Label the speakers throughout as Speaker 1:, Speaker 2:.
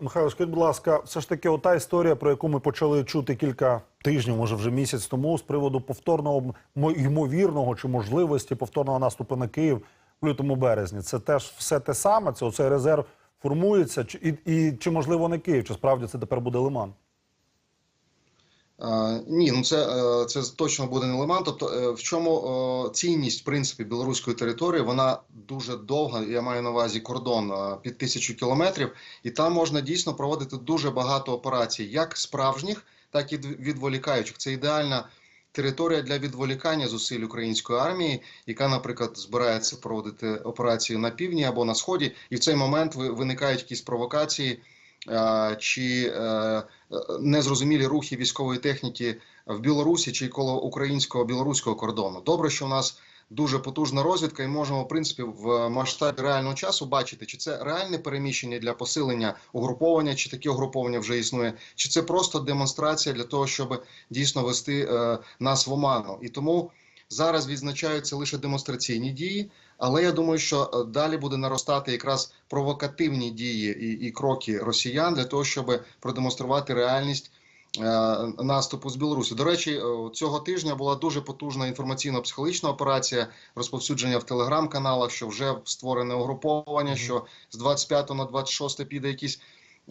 Speaker 1: Михайло, скажіть, будь ласка, все ж таки, ота історія, про яку ми почали чути кілька тижнів, може вже місяць тому, з приводу повторного ймовірного чи можливості повторного наступу на Київ в лютому березні. Це теж все те саме. Це оцей резерв формується, чи і, і чи можливо не Київ? Чи справді це тепер буде Лиман?
Speaker 2: Е, Ні, ну це, е, це точно буде не лиман. Тобто, е, в чому цінність в принципі білоруської території? Вона дуже довга. Я маю на увазі кордон під тисячу кілометрів, і там можна дійсно проводити дуже багато операцій, як справжніх, так і відволікаючих. Це ідеальна територія для відволікання зусиль української армії, яка, наприклад, збирається проводити операції на півдні або на сході, і в цей момент ви- виникають якісь провокації. Е, Чи е, незрозумілі рухи військової техніки в Білорусі чи коло українського білоруського кордону. Добре, що у нас дуже потужна розвідка, і можемо в принципі в масштабі реального часу бачити, чи це реальне переміщення для посилення угруповання, чи таке угруповання вже існує, чи це просто демонстрація для того, щоб дійсно вести е, нас в оману. І тому зараз відзначаються лише демонстраційні дії. Але я думаю, що е, далі буде наростати якраз провокативні дії і, і кроки росіян для того, щоб продемонструвати реальність е, наступу з Білорусі. До речі, е, цього тижня була дуже потужна інформаційно-психологічна операція розповсюдження в телеграм-каналах, що вже створене угруповання, що з 25 на 26 піде якийсь.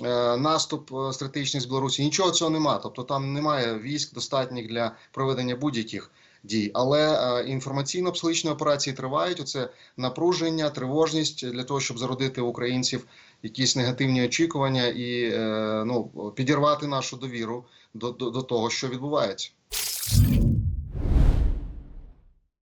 Speaker 2: е, Наступ стратегічний з Білорусі нічого цього нема. Тобто там немає військ достатніх для проведення будь-яких дій. Але е, інформаційно-психологічні операції тривають. Оце напруження, тривожність для того, щоб зародити в українців якісь негативні очікування і е, ну підірвати нашу довіру до, до, до того, що відбувається.